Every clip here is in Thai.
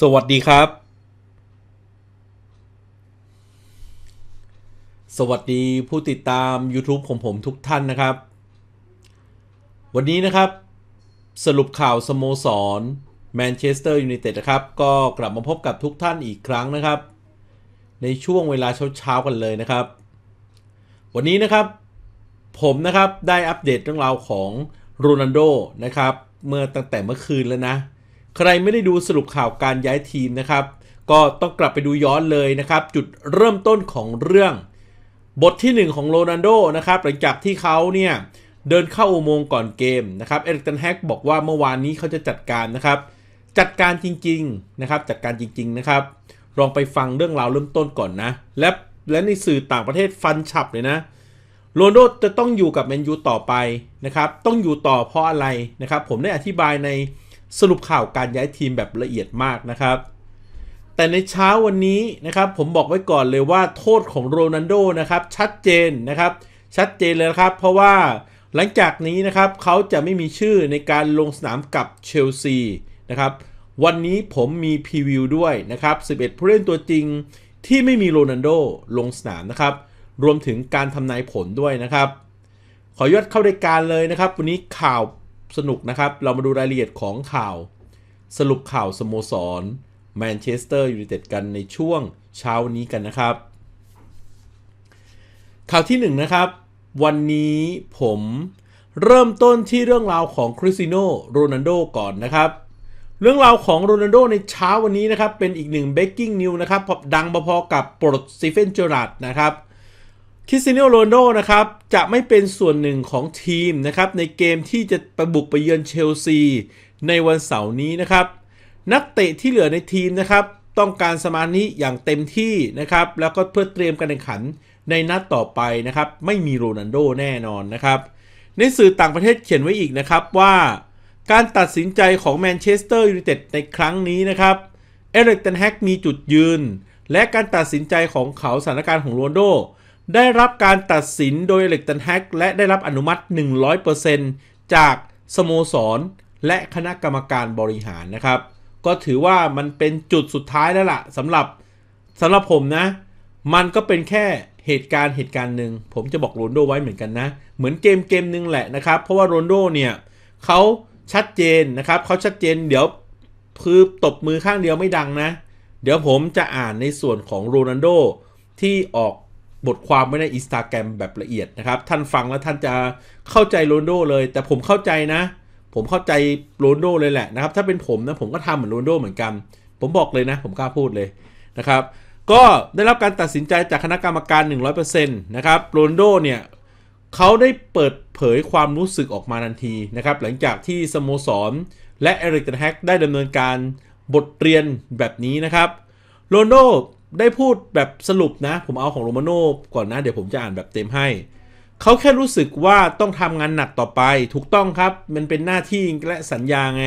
สวัสดีครับ สวัสดีผู้ติดตาม YouTube ของผมทุกท่านนะครับ วันนี้นะครับ สรุปข่าวสโมสรแมนเชสเตอร์ยูไนเต็ดนะครับ ก็กลับมาพบกับทุกท่านอีกครั้งนะครับ ในช่วงเวลาเช้าๆกันเลยนะครับ วันนี้นะครับผมนะครับได้อัปเดตเรื่องราวของโรนัลโดนะครับ เมื่อตั้งแต่เมื่อคืนแล้วนะ ใครไม่ได้ดูสรุปข่าวการย้ายทีมนะครับ ก็ต้องกลับไปดูย้อนเลยนะครับ จุดเริ่มต้นของเรื่อง บทที่ 1 ของโรนัลโดนะครับหลังจากที่เขาเนี่ยเดินเข้าอุโมงค์ก่อนเกมนะครับเอริกเทนแฮกบอกว่าเมื่อวานนี้เขาจะจัดการนะครับ จัดการจริงๆนะครับจัดการจริง ๆนะครับ ลองไปฟังเรื่องราวเริ่มต้นก่อนนะ และและในสื่อต่างประเทศฟันฉับเลยนะโรนโดจะต้องอยู่กับแมนยูต่อไปนะครับ ต้องอยู่ต่อเพราะอะไรนะครับ ผมได้อธิบายใน สรุปข่าวการย้ายทีมแบบละเอียดมากนะครับ แต่ในเช้าวันนี้นะครับผมบอกไว้ก่อนเลยว่าโทษของโรนัลโดนะครับชัดเจนนะครับ ชัดเจนเลยครับ เพราะว่าหลังจากนี้นะครับเขาจะไม่มีชื่อในการลงสนามกับเชลซีนะครับวันนี้ผมมีพรีวิวด้วยนะครับ 11 ผู้เล่นตัวจริงที่ไม่มีโรนัลโดลงสนามนะครับ รวมถึงการทำนายผลด้วยนะครับ ขอยอดเข้ารายการเลยนะครับ วันนี้ข่าว สนุกนะครับ เรามาดูรายละเอียดของข่าว สรุปข่าวสโมสรแมนเชสเตอร์ยูไนเต็ดกันในช่วงเช้านี้กันนะครับ ข่าวที่1นนะครับ วันนี้ผมเริ่มต้นที่เรื่องราวของคริสติโนโรนัลโดก่อนนะครับ เรื่องราวของโรนัลโดในเช้าวันนี้นะครับ เป็นอีกหนึ่งเบกกิ้งนิวนะครับดังพอๆกับปลดสตีเฟนเจอราร์ดนะครับ คริสเตียโนโรนโดนะครับจะไม่เป็นส่วนหนึ่งของทีมนะครับในเกมที่จะไปบุกไปเยือนเชลซีในวันเสาร์นี้นะครับ นักเตะที่เหลือในทีมนะครับ ต้องการสมาธิอย่างเต็มที่นะครับ แล้วก็เพื่อเตรียมการแข่งขันในนัดต่อไปนะครับ ไม่มีโรนัลโดแน่นอนนะครับ ในสื่อต่างประเทศเขียนไว้อีกนะครับว่า การตัดสินใจของแมนเชสเตอร์ยูไนเต็ดในครั้งนี้นะครับเอริกเทนแฮกมีจุดยืน และการตัดสินใจของเขาสถานการณ์ของโรนัลโด ได้รับการตัดสินโดยเล็กตันแฮกและได้รับอนุมัติ 100%จากสโมสร และคณะกรรมการบริหารนะครับ ก็ถือว่ามันเป็นจุดสุดท้ายแล้วล่ะสำหรับสำหรับผมนะ มันก็เป็นแค่เหตุการณ์เหตุการณ์หนึ่งผมจะบอกโรนโดไว้เหมือนกันนะ เหมือนเกมเกมหนึ่งแหละนะครับ เพราะว่าโรนโดเนี่ยเขาชัดเจนนะครับเขาชัดเจนเดี๋ยวคือตบมือข้างเดียวไม่ดังนะ เดี๋ยวผมจะอ่านในส่วนของโรนัลโดที่ออก บทความไว้ในอินสตาแกรมแบบละเอียดนะครับ ท่านฟังแล้วท่านจะเข้าใจโรนโดเลย แต่ผมเข้าใจนะ ผมเข้าใจโรนโดเลยแหละนะครับ ถ้าเป็นผมนะผมก็ทำเหมือนโรนโดเหมือนกัน ผมบอกเลยนะ ผมกล้าพูดเลยนะครับ ก็ได้รับการตัดสินใจจากคณะกรรมการ 100%นะครับโรนโดเนี่ยเขาได้เปิดเผยความรู้สึกออกมาทันทีนะครับ หลังจากที่สโมสร และเอริกเทนแฮกได้ดำเนินการบทเรียนแบบนี้นะครับโรนโด ได้พูดแบบสรุปนะ ผมเอาของโรมาโน่ก่อนนะ เดี๋ยวผมจะอ่านแบบเต็มให้ เขาแค่รู้สึกว่าต้องทำงานหนักต่อไป ถูกต้องครับ มันเป็นหน้าที่และสัญญาไง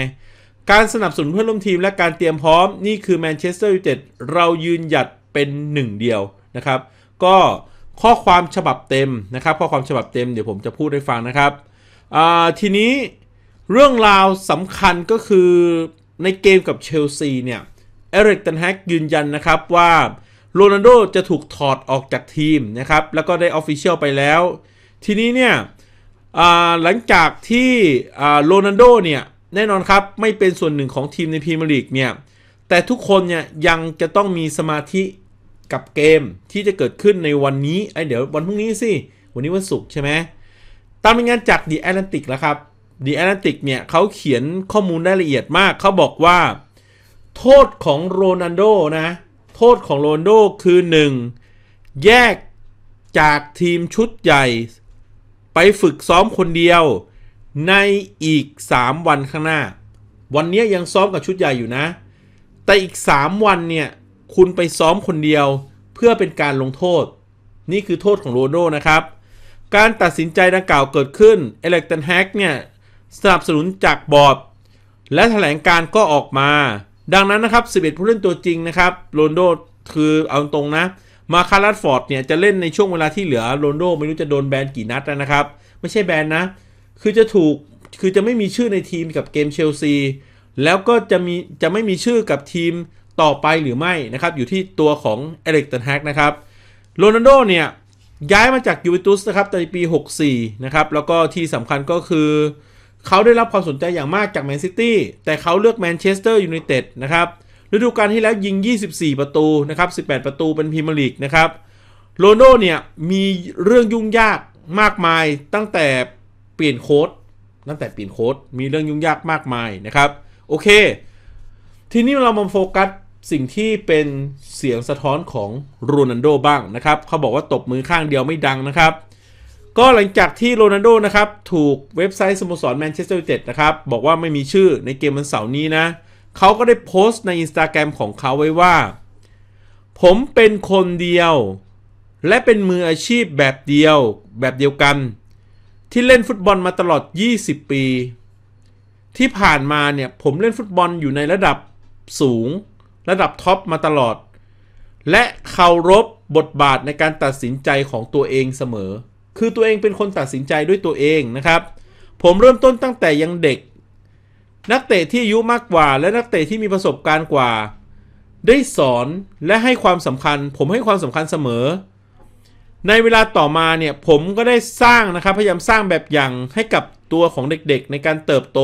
การสนับสนุนเพื่อนร่วมทีมและการเตรียมพร้อมนี่คือแมนเชสเตอร์ยูไนเต็ดเรายืนหยัดเป็นหนึ่งเดียวนะครับ ก็ข้อความฉบับเต็มนะครับ ข้อความฉบับเต็มเดี๋ยวผมจะพูดให้ฟังนะครับทีนี้เรื่องราวสำคัญก็คือในเกมกับเชลซีเนี่ย เอริกตันแฮกยืนยันนะครับว่าโรนัลโดจะถูกถอดออกจากทีมนะครับ แล้วก็ได้ออฟฟิเชียลไปแล้ว ทีนี้เนี่ยหลังจากที่โรนัลโดเนี่ยแน่นอนครับ ไม่เป็นส่วนหนึ่งของทีมในพรีเมียร์ลีกเนี่ย แต่ทุกคนเนี่ยยังจะต้องมีสมาธิกับเกมที่จะเกิดขึ้นในวันนี้ไอเดี๋ยววันพรุ่งนี้สิ วันนี้วันศุกร์ใช่ไหมตามรายงานจากดีแอตแลนติกแล้วครับดีแอตแลนติกเนี่ยเขาเขียนข้อมูลได้ละเอียดมากเขาบอกว่า โทษของโรนัลโดนะ โทษของโรนัลโดคือ 1. แยกจากทีมชุดใหญ่ ไปฝึกซ้อมคนเดียวในอีก 3 วันข้างหน้า วันนี้ยังซ้อมกับชุดใหญ่อยู่นะ แต่อีก 3 วันเนี่ย คุณไปซ้อมคนเดียวเพื่อเป็นการลงโทษ นี่คือโทษของโรนัลโดนะครับ การตัดสินใจดังกล่าวเกิดขึ้น เอเล็กตันแฮกเนี่ยสนับสนุนจากบอร์ดและแถลงการก็ออกมา ดังนั้นนะครับ 11 ผู้เล่นตัวจริงนะครับโรนโดคือเอาตรงนะ มาคาร์ลฟอร์ดเนี่ยจะเล่นในช่วงเวลาที่เหลือโรนโดไม่รู้จะโดนแบนกี่นัดนะครับ ไม่ใช่แบนนะ คือจะถูกคือจะไม่มีชื่อในทีมกับเกมเชลซีแล้วก็จะมีจะไม่มีชื่อกับทีมต่อไปหรือไม่นะครับ อยู่ที่ตัวของเอริกเทนแฮกนะครับโรนัลโดเนี่ยย้ายมาจากยูเวนตุสนะครับในปี 64 นะครับ แล้วก็ที่สำคัญก็คือ เขาได้รับความสนใจอย่างมากจากแมนซิตี้แต่เขาเลือกแมนเชสเตอร์ยูไนเต็ดนะครับฤดูกาลที่แล้วยิง 24 ประตูนะครับ 18 ประตูเป็นพรีเมียร์ลีกนะครับโรนโดเนี่ยมีเรื่องยุ่งยากมากมายตั้งแต่เปลี่ยนโค้ดตั้งแต่เปลี่ยนโค้ดมีเรื่องยุ่งยากมากมายนะครับโอเค ทีนี้เรามาโฟกัสสิ่งที่เป็นเสียงสะท้อนของโรนัลโดบ้างนะครับ เขาบอกว่าตบมือข้างเดียวไม่ดังนะครับ ก็หลังจากที่โรนัลโดนะครับ ถูกเว็บไซต์สโมสรแมนเชสเตอร์ยูไนเต็ดนะครับ บอกว่าไม่มีชื่อในเกมวันเสาร์นี้นะ เขาก็ได้โพสต์ในอินสตาแกรมของเขาไว้ว่า ผมเป็นคนเดียว และเป็นมืออาชีพแบบเดียว แบบเดียวกัน ที่เล่นฟุตบอลมาตลอด 20 ปี ที่ผ่านมาเนี่ย ผมเล่นฟุตบอลอยู่ในระดับสูง ระดับท็อปมาตลอด และเคารพบทบาทในการตัดสินใจของตัวเองเสมอ คือตัวเองเป็นคนตัดสินใจด้วยตัวเองนะครับ ผมเริ่มต้นตั้งแต่ยังเด็ก นักเตะที่อายุมากกว่า และนักเตะที่มีประสบการณ์กว่า ได้สอนและให้ความสำคัญ ผมให้ความสำคัญเสมอ ในเวลาต่อมาเนี่ยผมก็ได้สร้างนะครับพยายามสร้างแบบอย่างให้กับตัวของเด็กๆ ในการเติบโต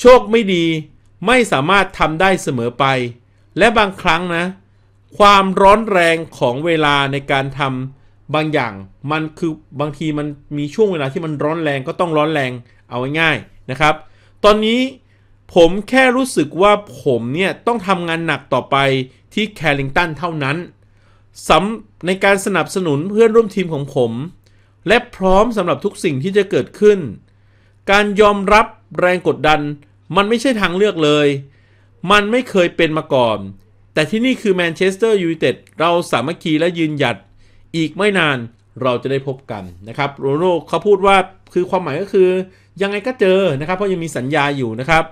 โชคไม่ดีไม่สามารถทำได้เสมอไป และบางครั้งนะ ความร้อนแรงของเวลาในการทำ บางอย่างมันคือบางทีมันมีช่วงเวลาที่มันร้อนแรงก็ต้องร้อนแรงเอาง่ายๆนะครับ ตอนนี้ผมแค่รู้สึกว่าผมเนี่ยต้องทำงานหนักต่อไปที่แคลิงตันเท่านั้นสำในการสนับสนุนเพื่อนร่วมทีมของผม และพร้อมสำหรับทุกสิ่งที่จะเกิดขึ้น การยอมรับแรงกดดัน มันไม่ใช่ทางเลือกเลย มันไม่เคยเป็นมาก่อน แต่ที่นี่คือแมนเชสเตอร์ยูไนเต็ดเราสามัคคีและยืนหยัด อีกไม่นานเราจะได้พบกันนะครับโรนโรเขาพูดว่าคือความหมายก็คือยังไงก็เจอนะครับ เพราะยังมีสัญญาอยู่นะครับ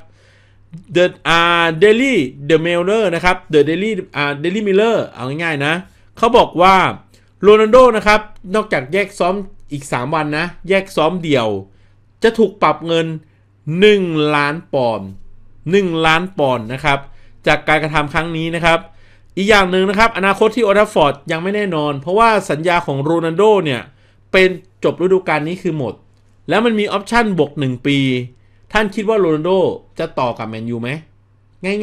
The uh, Daily The Mailer นะครับ The Daily uh, Daily Miller เอาง่ายๆนะเขาบอกว่าโรนัลโดนะครับ นอกจากแยกซ้อมอีก 3 วันนะ แยกซ้อมเดี่ยว จะถูกปรับเงิน 1 ล้านปอนด์1ล้านปอนด์นะครับ จากการกระทำครั้งนี้นะครับ อีกอย่างหนึ่งนะครับ อนาคตที่โอทัฟฟอร์ดยังไม่แน่นอน เพราะว่าสัญญาของโรนัลโดเนี่ย เป็นจบฤดูกาลนี้คือหมด แล้วมันมีออปชั่นบวก 1 ปี ท่านคิดว่าโรนัลโดจะต่อกับแมนยูไหม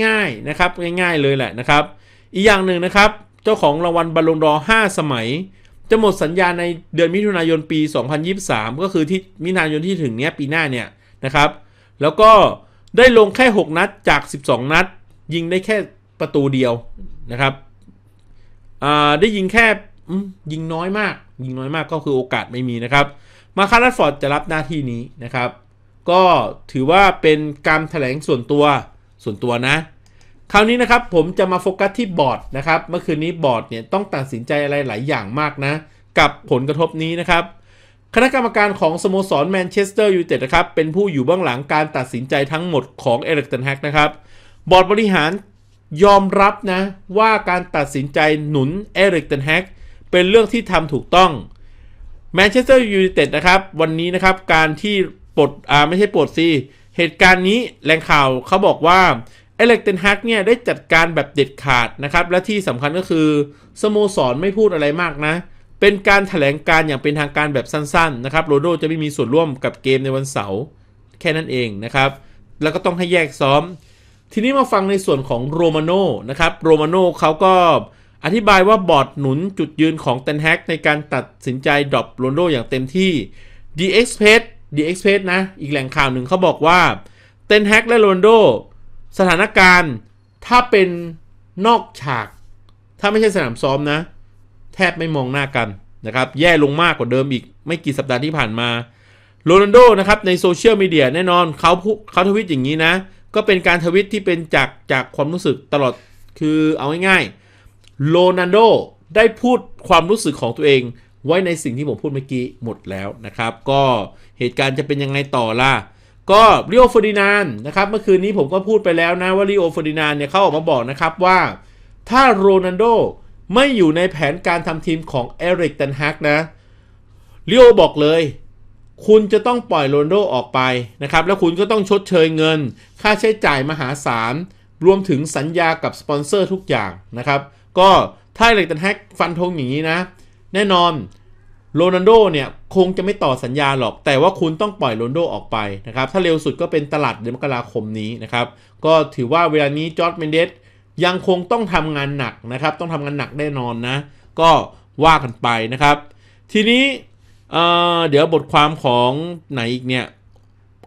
ง่ายๆนะครับ ง่ายๆเลยแหละนะครับ อีกอย่างหนึ่งนะครับ เจ้าของรางวัลบอลลงดอ5สมัย จะหมดสัญญาในเดือนมิถุนายนปี 2023 ก็คือที่มิถุนายนที่ถึงเนี้ยปีหน้าเนี่ยนะครับ แล้วก็ได้ลงแค่ 6 นัดจาก 12 นัด ยิงได้แค่ ประตูเดียวนะครับได้ยิงแค่ยิงน้อยมาก ยิงน้อยมากก็คือโอกาสไม่มีนะครับ มาคาร์ฟอร์ดจะรับหน้าที่นี้นะครับ ก็ถือว่าเป็นการถแถลงส่วนตัวส่วนตัวนะ คราวนี้นะครับผมจะมาโฟกัสที่บอร์ดนะครับ เมื่อคืนนี้บอร์ดเนี่ยต้องตัดสินใจอะไรหลายอย่างมากนะ กับผลกระทบนี้นะครับคณะกรรมการของสโมสรแมนเชสเตอร์ยูไนเต็ดนะครับ เป็นผู้อยู่เบื้องหลังการตัดสินใจทั้งหมดของเอริกเทนแฮกนะครับ บอร์ดบริหาร ยอมรับนะว่าการตัดสินใจหนุนเอริกเทนแฮกเป็นเรื่องที่ทำถูกต้องแมนเชสเตอร์ยูไนเต็ดนะครับ วันนี้นะครับการที่ปลดอ่าไม่ใช่ปลดสิเหตุการณ์นี้แหล่งข่าวเขาบอกว่าเอเล็กเทนฮักเนี่ยได้จัดการแบบเด็ดขาดนะครับ และที่สำคัญก็คือสโมสรไม่พูดอะไรมากนะ เป็นการถแถลงการอย่างเป็นทางการแบบสั้นๆนะครับโรโดจะไม่มีส่วนร่วมกับเกมในวันเสาร์แค่นั้นเองนะครับ แล้วก็ต้องให้แยกซ้อม ทีนี้มาฟังในส่วนของโรมาโนนะครับโรมาโนเขาก็อธิบายว่าบอร์ดหนุนจุดยืนของเทนแฮกในการตัดสินใจดรอปโรนโดอย่างเต็มที่ The Express The Express นะ อีกแหล่งข่าวหนึ่งเขาบอกว่าเทนแฮกและโรนโดสถานการณ์ถ้าเป็นนอกฉาก ถ้าไม่ใช่สนามซ้อมนะ แทบไม่มองหน้ากันนะครับ แย่ลงมากกว่าเดิมอีก ไม่กี่สัปดาห์ที่ผ่านมาโรนัลโดนะครับในโซเชียลมีเดียแน่นอนเขาเขาทวิตอย่างนี้นะ ก็เป็นการทวิตที่เป็นจากจากความรู้สึกตลอดคือเอาง่ายๆโรนัลโดได้พูดความรู้สึกของตัวเองไว้ในสิ่งที่ผมพูดเมื่อกี้หมดแล้วนะครับ ก็เหตุการณ์จะเป็นยังไงต่อล่ะ ก็ริโอฟอร์ดินานนะครับ เมื่อคืนนี้ผมก็พูดไปแล้วนะว่าริโอฟอร์ดินานเนี่ยเขาออกมาบอกนะครับว่า ถ้าโรนัลโดไม่อยู่ในแผนการทำทีมของเอริกตันฮักนะริโอบอกเลย คุณจะต้องปล่อยโรนโดออกไปนะครับ แล้วคุณก็ต้องชดเชยเงิน ค่าใช้จ่ายมหาศาล รวมถึงสัญญากับสปอนเซอร์ทุกอย่างนะครับ ก็ถ้าเล็กตันแฮกฟันธงอย่างนี้นะ แน่นอนโรนัลโดเนี่ยคงจะไม่ต่อสัญญาหรอก แต่ว่าคุณต้องปล่อยโรนโดออกไปนะครับ ถ้าเร็วสุดก็เป็นตลาดเดือนมกราคมนี้นะครับ ก็ถือว่าเวลานี้จอร์ดเมนเดสยังคงต้องทำงานหนักนะครับ ต้องทำงานหนักแน่นอนนะ ก็ว่ากันไปนะครับ ทีนี้ เเดี๋ยวบทความของไหนอีกเนี่ย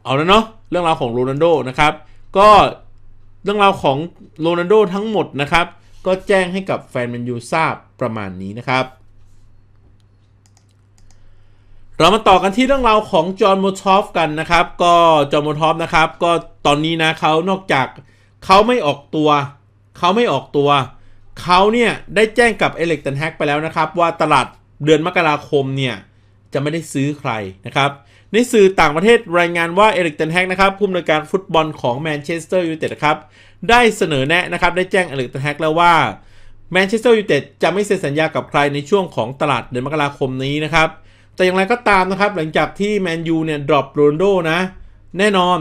เอาแล้วเนาะเรื่องราวของโรนัลโดนะครับ ก็เรื่องราวของโรนัลโดทั้งหมดนะครับ ก็แจ้งให้กับแฟนแมนยูทราบประมาณนี้นะครับ เรามาต่อกันที่เรื่องราวของจอห์นโมทอฟกันนะครับ ก็จอห์นโมทอฟนะครับ ก็ตอนนี้นะเขานอกจากเขาไม่ออกตัวเขาไม่ออกตัวเขาเนี่ยได้แจ้งกับเอเล็กตันแฮกไปแล้วนะครับ ว่าตลาดเดือนมกราคมเนี่ย จะไม่ได้ซื้อใครนะครับในสื่อต่างประเทศรายงานว่าเอเล็กตันแฮกนะครับผู้อำนวยการฟุตบอลของแมนเชสเตอร์ยูไนเต็ดครับได้เสนอแนะนะครับได้แจ้งเอเล็กตันแฮกแล้วว่าแมนเชสเตอร์ยูไนเต็ดจะไม่เซ็นสัญญากับใครในช่วงของตลาดเดือนมกราคมนี้นะครับแต่อย่างไรก็ตามนะครับหลังจากที่แมนยูเนี่ยดรอปโรนโดนะแน่นอน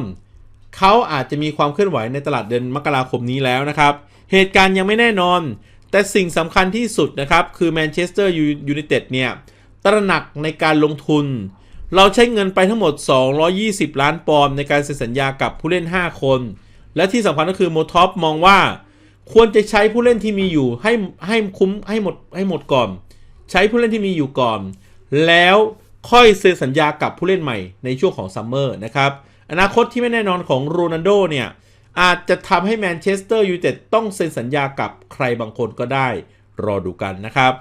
เขาอาจจะมีความเคลื่อนไหวในตลาดเดือนมกราคมนี้แล้วนะครับ เหตุการณ์ยังไม่แน่นอน แต่สิ่งสำคัญที่สุดนะครับ คือแมนเชสเตอร์ยูไนเต็ดเนี่ย ตระหนักในการลงทุน เราใช้เงินไปทั้งหมด 220 ล้านปอนด์ในการเซ็นสัญญากับผู้เล่น 5 คน และที่สำคัญก็คือโมท็อปมองว่า ควรจะใช้ผู้เล่นที่มีอยู่ให้ให้คุ้มให้หมดให้หมดก่อน ใช้ผู้เล่นที่มีอยู่ก่อน แล้วค่อยเซ็นสัญญากับผู้เล่นใหม่ในช่วงของซัมเมอร์นะครับ อนาคตที่ไม่แน่นอนของโรนัลโดเนี่ยอาจจะทำให้แมนเชสเตอร์ยูไนเต็ดต้องเซ็นสัญญากับใครบางคนก็ได้ รอดูกันนะครับ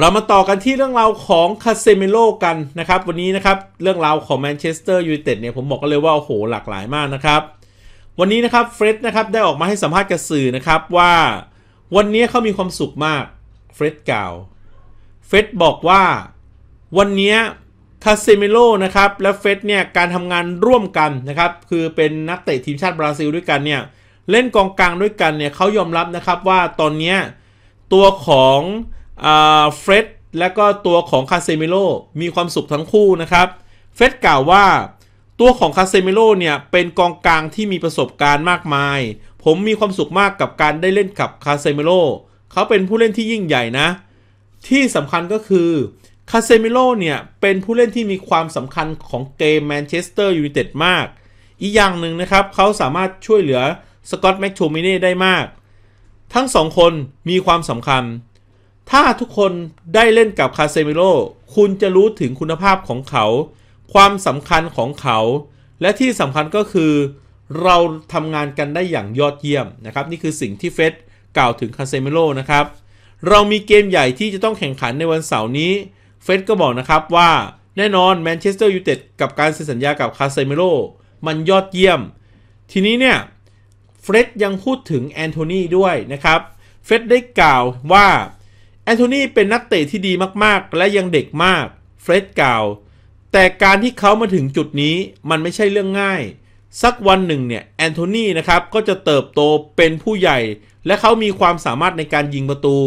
เรามาต่อกันที่เรื่องราวของคาเซมิโลกันนะครับ วันนี้นะครับเรื่องราวของแมนเชสเตอร์ยูไนเต็ดเนี่ยผมบอกกันเลยว่าโอ้โหหลากหลายมากนะครับ วันนี้นะครับเฟร็ดนะครับได้ออกมาให้สัมภาษณ์กับสื่อนะครับว่า วันนี้เขามีความสุขมากเฟร็ดกล่าวเฟร็ดบอกว่าวันนี้คาเซเมโลนะครับและเฟสเนี่ยการทำงานร่วมกันนะครับคือเป็นนักเตะทีมชาติบราซิลด้วยกันเนี่ยเล่นกองกลางด้วยกันเนี่ยเขายอมรับนะครับว่าตอนนี้ตัวของ เฟรดและก็ตัวของคาเซเมโลมีความสุขทั้งคู่นะครับ เฟสกล่าวว่า ตัวของคาเซเมโลเนี่ยเป็นกองกลางที่มีประสบการณ์มากมาย ผมมีความสุขมากกับการได้เล่นกับคาเซเมโลเขาเป็นผู้เล่นที่ยิ่งใหญ่นะ ที่สำคัญก็คือคาเซมิโลเนี่ยเป็นผู้เล่นที่มีความสำคัญของเกมแมนเชสเตอร์ยูไนเต็ดมาก อีกอย่างหนึ่งนะครับเขาสามารถช่วยเหลือสกอตต์แม็กโทมิเน่ได้มาก ทั้งสองคนมีความสำคัญ ถ้าทุกคนได้เล่นกับคาเซมิโลคุณจะรู้ถึงคุณภาพของเขา ความสำคัญของเขา และที่สำคัญก็คือ เราทำงานกันได้อย่างยอดเยี่ยมนะครับ นี่คือสิ่งที่เฟสกล่าวถึงคาเซมิโลนะครับ เรามีเกมใหญ่ที่จะต้องแข่งขันในวันเสาร์นี้ เฟสก็บอกนะครับว่าแน่นอนแมนเชสเตอร์ยูไนเต็ดกับการเซ็นสัญญากับคาเซเมโลมันยอดเยี่ยม ทีนี้เนี่ยเฟรดยังพูดถึงแอนโทนีด้วยนะครับ เฟรดได้กล่าวว่า แอนโทนีเป็นนักเตะที่ดีมากๆ และยังเด็กมาก เฟรดกล่าว แต่การที่เขามาถึงจุดนี้มันไม่ใช่เรื่องง่าย สักวันหนึ่งเนี่ยแอนโทนีนะครับก็จะเติบโตเป็นผู้ใหญ่ และเขามีความสามารถในการยิงประตู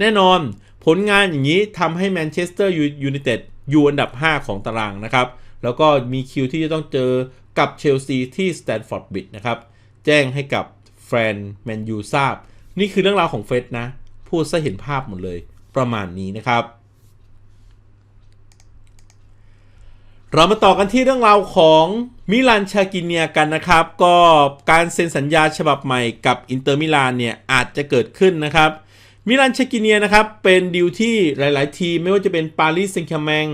แน่นอน ผลงานอย่างนี้ทำให้แมนเชสเตอร์ยูไนเต็ดอยู่อันดับ 5 ของตารางนะครับ แล้วก็มีคิวที่จะต้องเจอกับเชลซีที่สแตนฟอร์ดบิดนะครับ แจ้งให้กับแฟนแมนยูทราบ นี่คือเรื่องราวของเฟสนะ พูดซะเห็นภาพหมดเลย ประมาณนี้นะครับ เรามาต่อกันที่เรื่องราวของมิลานชากิเนียกันนะครับ ก็การเซ็นสัญญาฉบับใหม่กับอินเตอร์มิลานเนี่ยอาจจะเกิดขึ้นนะครับมิลานเชกิเนียนะครับ เป็นดิวที่หลาย ๆ ทีม ไม่ว่าจะเป็นปารีสเซงต์แคร์แมง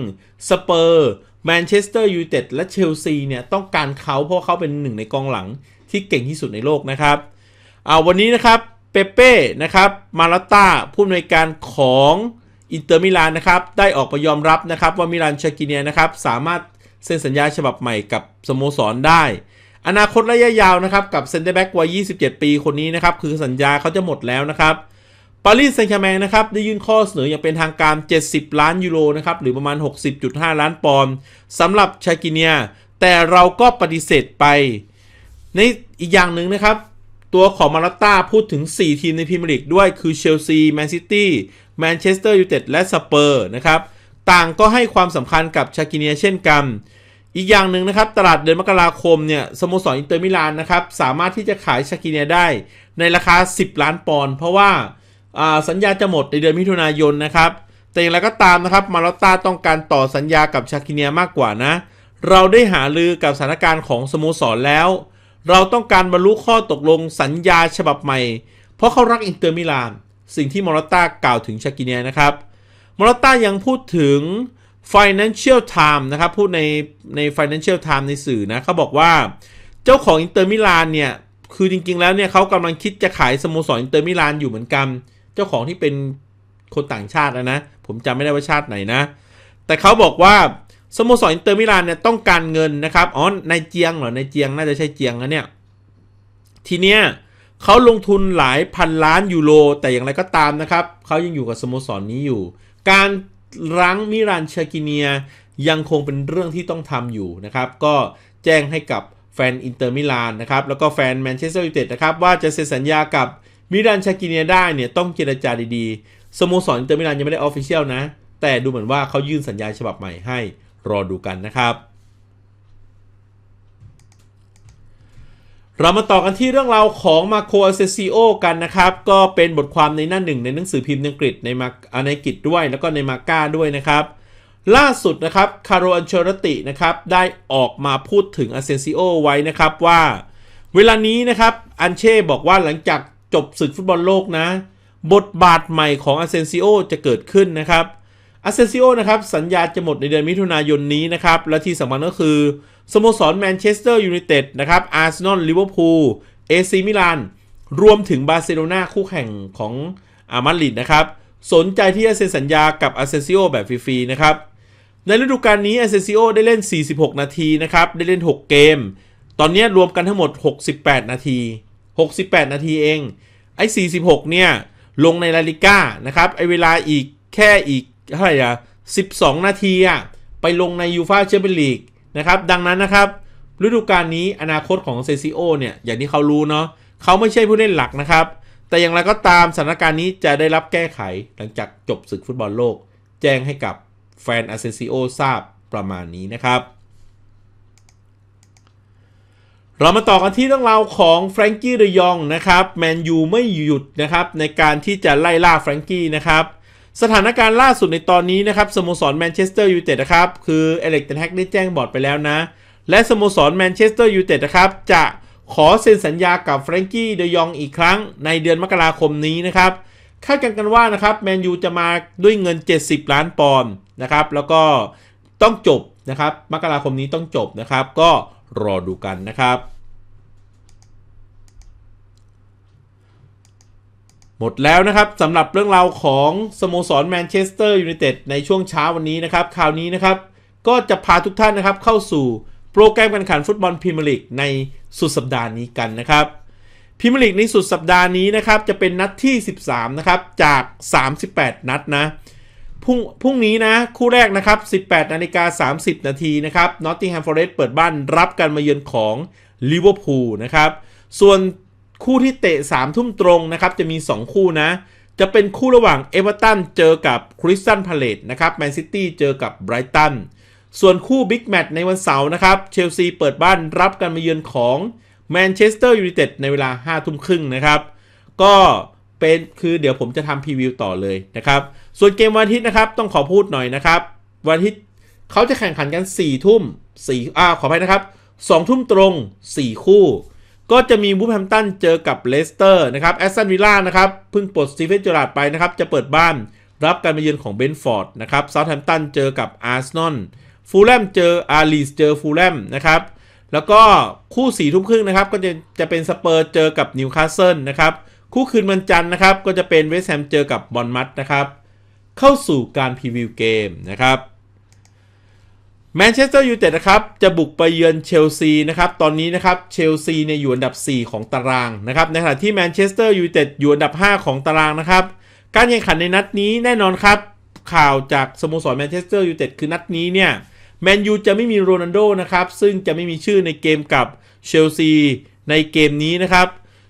สเปอร์แมนเชสเตอร์ยูไนเต็ดและเชลซีเนี่ยต้องการเขาเพราะเขาเป็นหนึ่งในกองหลังที่เก่งที่สุดในโลกนะครับเอาวันนี้นะครับ เปเป้นะครับมาลาต้าผู้อำนวยการของอินเตอร์มิลานนะครับได้ออกมายอมรับนะครับว่ามิลานเชกิเนียนะครับสามารถเซ็นสัญญาฉบับใหม่กับสโมสรได้ อนาคตระยะยาวนะครับกับเซนเตอร์แบ็กวัย 27 ปีคนนี้นะครับคือสัญญาเขาจะหมดแล้วนะครับปารีสแซงต์แชร์แมงนะครับได้ยื่นข้อเสนออย่างเป็นทางการ 70 ล้านยูโรนะครับหรือประมาณ 60.5 ล้านปอนด์สำหรับชากิเนีย แต่เราก็ปฏิเสธไป ในอีกอย่างหนึ่งนะครับ ตัวของมาราต้าพูดถึง 4 ทีมในพรีเมียร์ลีกด้วยคือเชลซีแมนซิตี้แมนเชสเตอร์ยูไนเต็ดและสเปอร์นะครับ ต่างก็ให้ความสำคัญกับชากิเนียเช่นกัน อีกอย่างหนึ่งนะครับ ตลาดเดือนมกราคมเนี่ยสโมสรอินเตอร์มิลานนะครับ สามารถที่จะขายชากิเนียได้ในราคา 10 ล้านปอนด์เพราะว่าสัญญาจะหมดในเดือนมิถุนายนนะครับ แต่อย่างไรก็ตามนะครับมาลอตตาต้องการต่อสัญญากับชากิเนียมากกว่านะ เราได้หาลือกับสถานการณ์ของสโมสรแล้ว เราต้องการบรรลุข้อตกลงสัญญาฉบับใหม่ เพราะเขารักอินเตอร์มิลาน สิ่งที่มอรต้ากล่าวถึงชากิเนียนะครับมอรต้ายังพูดถึง Financial Times นะครับ พูดในใน Financial Times ในสื่อนะเขาบอกว่าเจ้าของอินเตอร์มิลานเนี่ย คือจริงๆแล้วเนี่ยเขากำลังคิดจะขายสโมสรอินเตอร์มิลานอยู่เหมือนกัน เจ้าของที่เป็นคนต่างชาตินะนะ ผมจำไม่ได้ว่าชาติไหนนะ แต่เขาบอกว่า สโมสรอินเตอร์มิลานเนี่ยต้องการเงินนะครับ อ๋อ ในเจียงเหรอ ในเจียงน่าจะใช่เจียงนะเนี่ย ทีเนี้ยเขาลงทุนหลายพันล้านยูโร แต่อย่างไรก็ตามนะครับ เขายังอยู่กับสโมสรนนี้อยู่ การรั้งมิรันเชกิเนียยังคงเป็นเรื่องที่ต้องทำอยู่นะครับ ก็แจ้งให้กับแฟนอินเตอร์มิลานนะครับ แล้วก็แฟนแมนเชสเตอร์ยูไนเต็ดนะครับ ว่าจะเซ็นสัญญากับมิรันเชกิเนียได้เนี่ยต้องเจรจาดีๆ สโมสรอินเตอร์มิลานยังไม่ได้ออฟฟิเชียลนะ แต่ดูเหมือนว่าเขายื่นสัญญาฉบับใหม่ให้ รอดูกันนะครับ เรามาต่อกันที่เรื่องราวของมาโคอาเซซิโอกันนะครับ ก็เป็นบทความในหน้าหนึ่งในหนังสือพิมพ์อังกฤษในมาในกฤษด้วยแล้วก็ในมาก้าด้วยนะครับล่าสุดนะครับคาร์โรอันเชอร์ตินะครับได้ออกมาพูดถึงอาเซซิโอไว้นะครับว่า เวลานี้นะครับอันเช่บอกว่าหลังจากจบศึกฟุตบอลโลกนะ บทบาทใหม่ของอาเซซิโอจะเกิดขึ้นนะครับ อาเซซิโอนะครับสัญญาจะหมดในเดือนมิถุนายนนี้นะครับ และที่สำคัญก็คือสโมสรแมนเชสเตอร์ยูไนเต็ดนะครับอาร์เซนอลลิเวอร์พูลเอซีมิลานรวมถึงบาร์เซโลนาคู่แข่งของอามาริดนะครับ สนใจที่จะเซ็นสัญญากับอาเซซิโอแบบฟรีๆนะครับ ในฤดูกาลนี้อาเซซิโอได้เล่น 46 นาทีนะครับ ได้เล่น 6 เกม ตอนนี้รวมกันทั้งหมด 68 นาที 68 นาทีเอง ไอ้ 46 เนี่ย ลงในลาลิก้านะครับ ไอ้เวลาอีกแค่อีก เท่าไหร่อะ12 นาทีอะไปลงในยูฟาแชมเปี้ยนลีกนะครับ ดังนั้นนะครับ ฤดูกาลนี้อนาคตของเซซิโอเนี่ย อย่างที่เขารู้เนาะเขาไม่ใช่ผู้เล่นหลักนะครับ แต่อย่างไรก็ตามสถานการณ์นี้จะได้รับแก้ไขหลังจากจบศึกฟุตบอลโลก แจ้งให้กับแฟนอาเซซิโอทราบประมาณนี้นะครับ เรามาต่อกันที่เรื่องราวของแฟรงกี้เดยองนะครับแมนยูไม่หยุดนะครับในการที่จะไล่ล่าแฟรงกี้นะครับ สถานการณ์ล่าสุดในตอนนี้นะครับสโมสรแมนเชสเตอร์ยูไนเต็ดนะครับคือเอเล็กเทนแฮกได้แจ้งบอร์ดไปแล้วนะ และสโมสรแมนเชสเตอร์ยูไนเต็ดนะครับจะขอเซ็นสัญญากับแฟรงกี้เดยองอีกครั้งในเดือนมกราคมนี้นะครับคาดกันกันว่านะครับแมนยูจะมาด้วยเงิน 70 ล้านปอนด์นะครับแล้วก็ต้องจบนะครับมกราคมนี้ต้องจบนะครับ ก็รอดูกันนะครับ หมดแล้วนะครับสำหรับเรื่องราวของสโมสรแมนเชสเตอร์ยูไนเต็ดในช่วงเช้าวันนี้นะครับคราวนี้นะครับ ก็จะพาทุกท่านนะครับเข้าสู่โปรแกรมการแข่งขันฟุตบอลพรีเมียร์ลีกในสุดสัปดาห์นี้กันนะครับพรีเมียร์ลีกในสุดสัปดาห์นี้นะครับจะเป็นนัดที่ 13 นะครับ จาก 38 นัดนะพรุ่งพรุ่งนี้นะคู่แรกนะครับ 18นาฬิกา30 นาทีนะครับนอตติงแฮมฟอร์เรสต์เปิดบ้านรับการมาเยือนของลิเวอร์พูลนะครับ ส่วน คู่ที่เตะ3ามทุ่มตรงนะครับจะมี 2 คู่นะ จะเป็นคู่ระหว่างเอเวอร์ตันเจอกับคริสตันพาเลตนะครับแมนซิตี้เจอกับไบรตันส่วนคู่บิ๊กแมตช์ในวันเสาร์นะครับเชลซีเปิดบ้านรับการมาเยือนของแมนเชสเตอร์ยูไนเต็ดในเวลา5ทุ่มครึ่งนะครับ ก็เป็นคือเดี๋ยวผมจะทำพรีวิวต่อเลยนะครับ ส่วนเกมวันอาทิตย์นะครับต้องขอพูดหน่อยนะครับ วันอาทิตย์เขาจะแข่งขันกัน4ทุ่ม4อ่าขออภัยนะครับ2ทุ่มตรง 4 คู่ ก็จะมีบูฟแฮมตันเจอกับเลสเตอร์นะครับแอสตันวิลล่านะครับเพิ่งปลดสตีเฟนเจอราดไปนะครับ จะเปิดบ้านรับการมาเยือนของเบนฟอร์ดนะครับเซาท์แฮมตันเจอกับอาร์เซนอลฟูลแลมเจออาร์ลีสเจอฟูลแลมนะครับแล้วก็คู่สี่ทุ่มครึ่งนะครับ ก็จะจะเป็นสเปอร์เจอกับนิวคาสเซิลนะครับคู่คืนวันจันทร์นะครับ ก็จะเป็นเวสต์แฮมเจอกับบอลมัตนะครับ เข้าสู่การพรีวิวเกมนะครับ แมนเชสเตอร์ยูไนเต็ดนะครับ จะบุกไปเยือนเชลซีนะครับ ตอนนี้นะครับเชลซีเนี่ยอยู่อันดับ 4 ของตารางนะครับในขณะที่แมนเชสเตอร์ยูไนเต็ดอยู่อันดับ 5 ของตารางนะครับ การแข่งขันในนัดนี้แน่นอนครับ ข่าวจากสโมสรแมนเชสเตอร์ยูไนเต็ดคือนัดนี้เนี่ยแมนยูจะไม่มีโรนัลโดนะครับ ซึ่งจะไม่มีชื่อในเกมกับเชลซีในเกมนี้นะครับ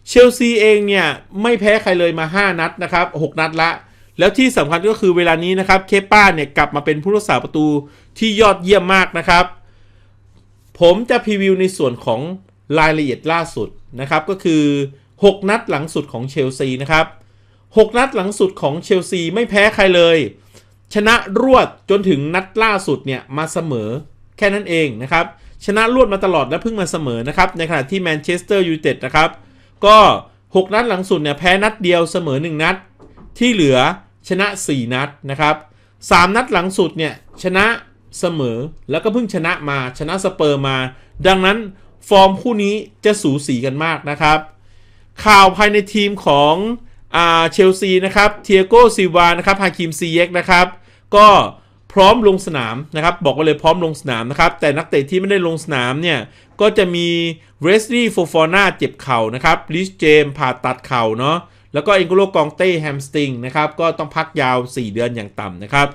เชลซีเองเนี่ยไม่แพ้ใครเลยมา 5 นัดนะครับ 6 นัดละ แล้วที่สำคัญก็คือเวลานี้นะครับเคป้าเนี่ยกลับมาเป็นผู้รักษาประตู ที่ยอดเยี่ยมมากนะครับ ผมจะพรีวิวในส่วนของรายละเอียดล่าสุดนะครับก็คือ 6 นัดหลังสุดของเชลซีนะครับ 6 นัดหลังสุดของเชลซีไม่แพ้ใครเลย ชนะรวดจนถึงนัดล่าสุดเนี่ยมาเสมอแค่นั้นเองนะครับ ชนะรวดมาตลอดและเพิ่งมาเสมอนะครับ ในขณะที่แมนเชสเตอร์ยูไนเต็ดนะครับ ก็ 6 นัดหลังสุดเนี่ยแพ้นัดเดียวเสมอ 1 นัด ที่เหลือชนะ 4 นัดนะครับ 3 นัดหลังสุดเนี่ยชนะ เสมอ แล้วก็เพิ่งชนะมาชนะสเปอร์มา ดังนั้นฟอร์มคู่นี้จะสูสีกันมากนะครับ ข่าวภายในทีมของเชลซีนะครับเทียโกซิวานะครับฮาคิมซีเย็กนะครับ ก็พร้อมลงสนามนะครับ บอกว่าเลยพร้อมลงสนามนะครับ แต่นักเตะที่ไม่ได้ลงสนามเนี่ย ก็จะมีเรสลี่โฟฟอนาเจ็บเข่านะครับลิสเจมผ่าตัดเข่าเนาะแล้วก็เอ็นโกโลกองเต้แฮมสติงนะครับ ก็ต้องพักยาว 4 เดือนอย่างต่ำนะครับ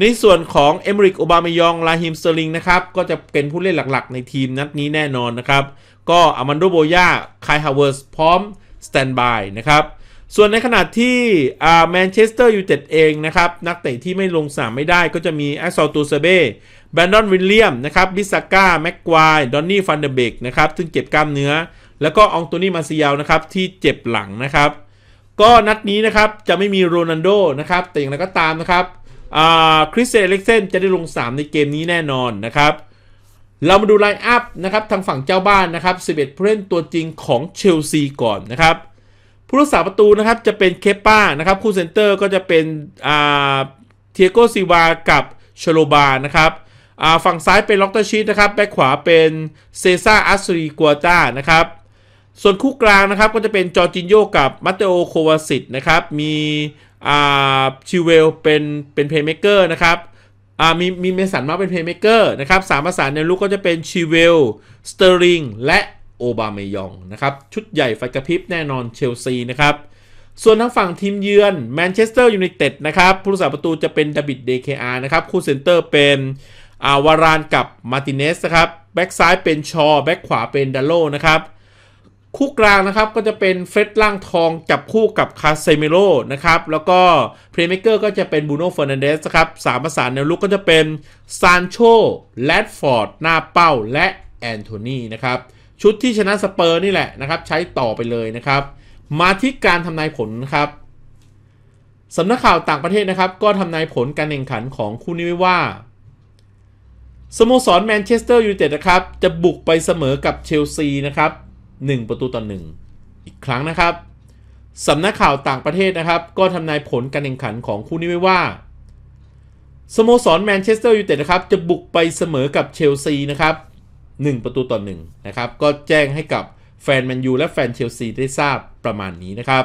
ในส่วนของเอมริกโอบามายองลาฮิมสเตอร์ลิงนะครับก็จะเป็นผู้เล่นหลักๆ ในทีมนัดนี้แน่นอนนะครับ ก็อามันโดโบยาคายฮาวเวิร์สพร้อมสแตนบายนะครับ ส่วนในขณะที่แมนเชสเตอร์ยูไนเต็ดเองนะครับ นักเตะที่ไม่ลงสนามไม่ได้ก็จะมีแอคซอลตูเซเบ้แบนดอนวิลเลียมนะครับบิสก้าแม็กควายดอนนี่ฟันเดเบกนะครับซึ่งเจ็บกล้ามเนื้อ แล้วก็องโตนี่มาซิยาลนะครับที่เจ็บหลังนะครับ ก็นัดนี้นะครับจะไม่มีโรนัลโดนะครับแต่อย่างไรก็ตามนะครับ คริสเซเล็กเซนจะได้ลง 3 ในเกมนี้แน่นอนนะครับ เรามาดูไลน์อัพนะครับทางฝั่งเจ้าบ้านนะครับ 11 ผู้เล่นตัวจริงของเชลซีก่อนนะครับ ผู้รักษาประตูนะครับจะเป็นเคป้านะครับ คู่เซนเตอร์ก็จะเป็นเทียโกซิวากับชโลบานะครับฝั่งซ้ายเป็นล็อกเตอร์ชีตนะครับ แบ็คขวาเป็นเซซ่าอัสรีกัวต้านะครับ ส่วนคู่กลางนะครับก็จะเป็นจอร์จินโยกับมัตเตโอโควาซิตนะครับ มี ชิเวลเป็นเป็นเพย์เมเกอร์นะครับมีมีเมสันมาเป็นเพย์เมเกอร์นะครับสามภาษาในลูกก็จะเป็นชิเวลสเตอริงและโอบามายองนะครับชุดใหญ่ไฟกระพริบแน่นอนเชลซีนะครับส่วนทางฝั่งทีมเยือนแมนเชสเตอร์ยูไนเต็ดนะครับผู้รักษาประตูจะเป็นดาบิดเดเคอาร์นะครับคู่เซนเตอร์เป็นอาวารานกับมาติเนสนะครับแบ็กซ้ายเป็นชอแบ็กขวาเป็นดัลโลนะครับ คู่กลางนะครับก็จะเป็นเฟรดล่างทองจับคู่กับคาเซเมโรนะครับแล้วก็เพลย์เมเกอร์ก็จะเป็นบูโน่เฟอร์นันเดสครับสามประสานแนวลุกก็จะเป็นซานโชแรดฟอร์ดหน้าเป้าและแอนโทนีนะครับชุดที่ชนะสเปอร์นี่แหละนะครับใช้ต่อไปเลยนะครับ มาที่การทำนายผลนะครับสำนักข่าวต่างประเทศนะครับ ก็ทำนายผลการแข่งขันของคู่นี้ไว้ว่าสโมสรแมนเชสเตอร์ยูไนเต็ดนะครับจะบุกไปเสมอกับเชลซีนะครับ 1 ประตูต่อ 1 อีกครั้งนะครับสำนักข่าวต่างประเทศนะครับ ก็ทำนายผลการแข่งขันของคู่นี้ไว้ว่า สโมสรแมนเชสเตอร์ยูไนเต็ดนะครับ จะบุกไปเสมอกับเชลซีนะครับ 1 ประตูต่อ 1 นะครับ ก็แจ้งให้กับแฟนแมนยูและแฟนเชลซีได้ทราบประมาณนี้นะครับ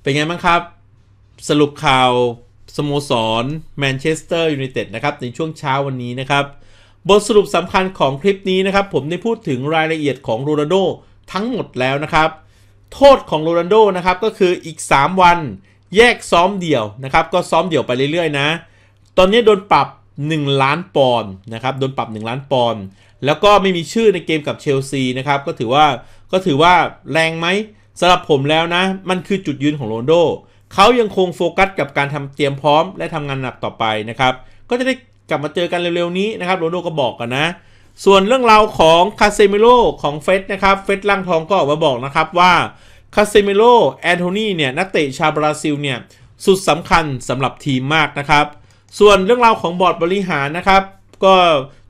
เป็นไงบ้างครับ สรุปข่าวสโมสรแมนเชสเตอร์ยูไนเต็ดนะครับ ในช่วงเช้าวันนี้นะครับ บทสรุปสำคัญของคลิปนี้นะครับ ผมได้พูดถึงรายละเอียดของโรนัลโดทั้งหมดแล้วนะครับ โทษของโรนัลโดนะครับก็คืออีก 3 วัน แยกซ้อมเดี่ยวนะครับ ก็ซ้อมเดี่ยวไปเรื่อยๆนะ ตอนนี้โดนปรับ 1 ล้านปอนด์นะครับโดนปรับ 1 ล้านปอนด์แล้วก็ไม่มีชื่อในเกมกับเชลซีนะครับก็ถือว่าก็ถือว่าแรงไหมสำหรับผมแล้วนะ มันคือจุดยืนของโรนัลโดเขายังคงโฟกัสกับการทำเตรียมพร้อมและทำงานหนักต่อไปนะครับ ก็จะได้ กลับมาเจอกันเร็วๆนี้นะครับโรนลโดก็บอกกันนะ ส่วนเรื่องราวของคาเซมิโลของเฟสนะครับเฟสล่างทองก็ออกมาบอกนะครับว่าคาเซมิโลแอนโทนีเนี่ยนักเตะชาวบราซิลเนี่ยสุดสำคัญสำหรับทีมมากนะครับ ส่วนเรื่องราวของบอร์ดบริหารนะครับ ก็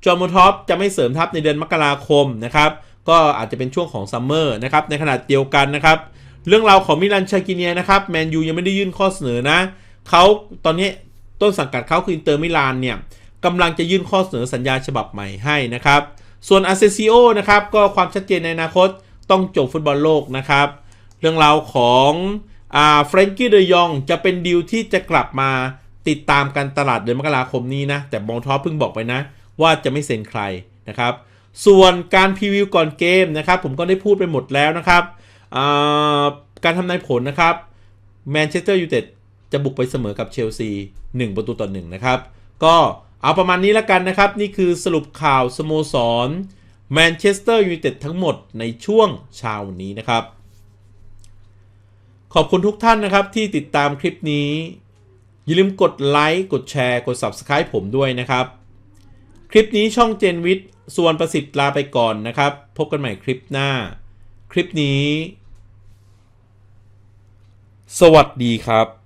จอร์มท็อปจะไม่เสริมทัพในเดือนมกราคมนะครับก็อาจจะเป็นช่วงของซัมเมอร์นะครับในขณะเดียวกันนะครับเรื่องราวของมิลันชากิเนียนะครับแมนยูยังไม่ได้ยื่นข้อเสนอนะเขาตอนนี้ต้นสังกัดเขาคืออินเตอร์มิลานเนี่ย กำลังจะยื่นข้อเสนอสัญญาฉบับใหม่ให้นะครับ ส่วนอาเซซิโอนะครับก็ความชัดเจนในอนาคตต้องจบฟุตบอลโลกนะครับ เรื่องราวของอ่าเฟรนกี้เดยองจะเป็นดีลที่จะกลับมาติดตามกันตลาดเดือนมกราคมนี้นะ แต่บองทอปเพิ่งบอกไปนะ ว่าจะไม่เซ็นใครนะครับ ส่วนการพรีวิวก่อนเกมนะครับผมก็ได้พูดไปหมดแล้วนะครับการทำนายผลนะครับแมนเชสเตอร์ยูไนเต็ดจะบุกไปเสมอกับเชลซี1ประตูต่อ1นะครับ ก็ เอาประมาณนี้แล้วกันนะครับ นี่คือสรุปข่าวสโมสรแมนเชสเตอร์ยูไนเต็ดทั้งหมดในช่วงเช้าวันนี้นะครับ ขอบคุณทุกท่านนะครับที่ติดตามคลิปนี้ อย่าลืมกดไลค์กดแชร์กด Subscribe ผมด้วยนะครับ คลิปนี้ช่องเจนวิทย์ส่วนประสิทธิ์ลาไปก่อนนะครับ พบกันใหม่คลิปหน้า คลิปนี้ สวัสดีครับ